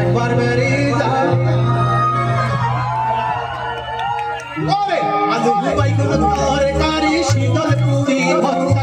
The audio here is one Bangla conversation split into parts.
একবার বেরিয়ে যায়। আজ শীতল পুরি ভক্ত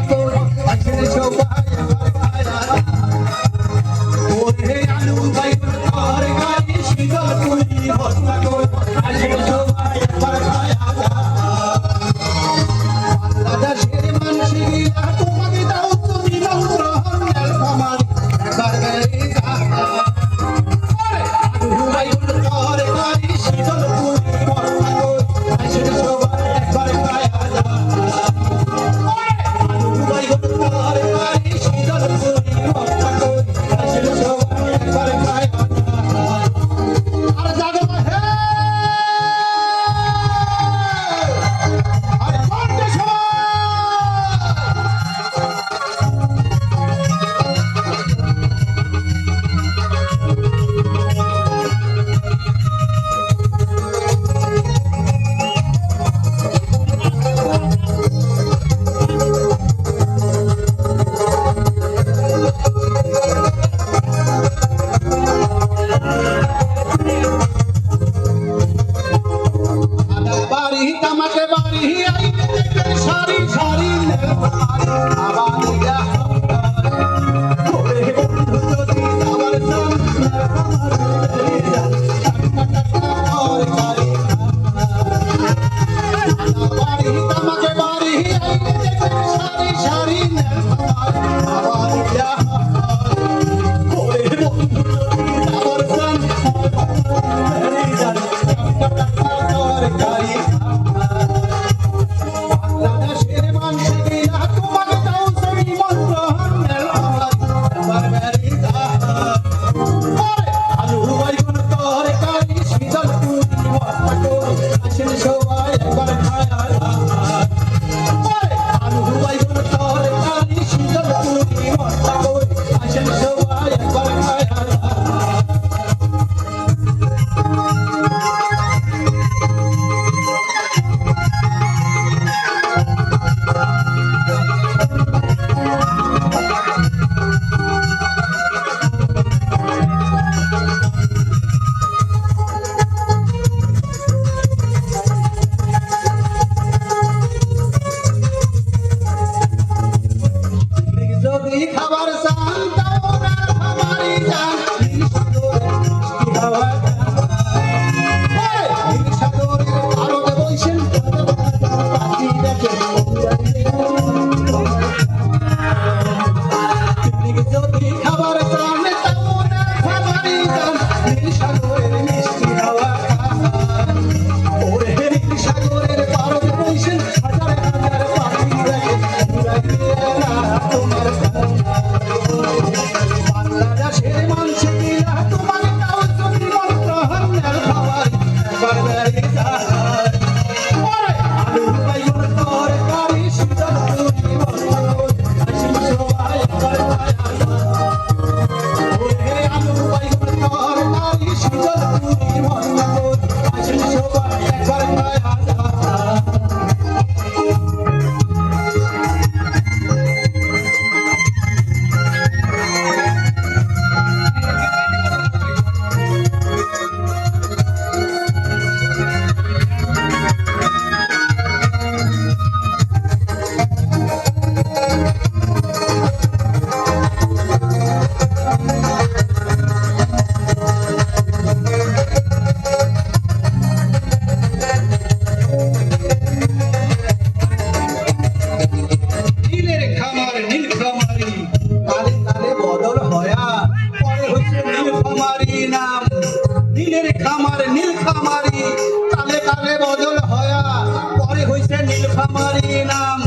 নাম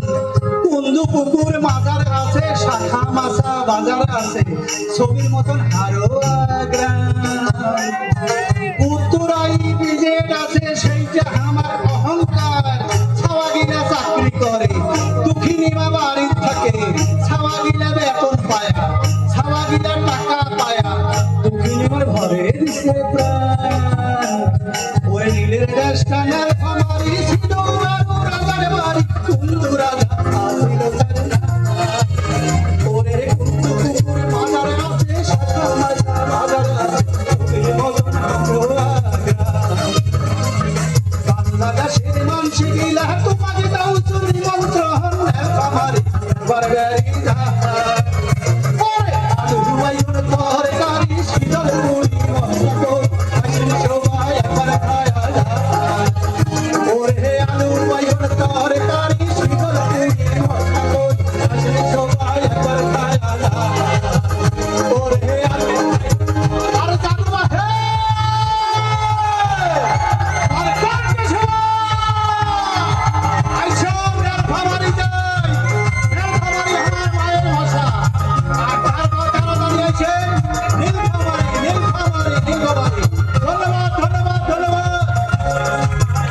কুন্দু পুকুর মাজার আছে, শাখা মাসা বাজার আছে। ছবির মতন হারোয়া উত্তরাই বিজেট আছে, সেইটা আমার অহংকার। ছাওয়াগিরা চাকরি করে দুঃখিনীমা বাড়ির থাকে। ছাওয়াগিলা বেতন পায়া ছাওয়াগিলা টাকা পায়া। দুঃখিনীমার ঘরে দিছে প্রাণ। ওই নীলের দেশটা Barbarian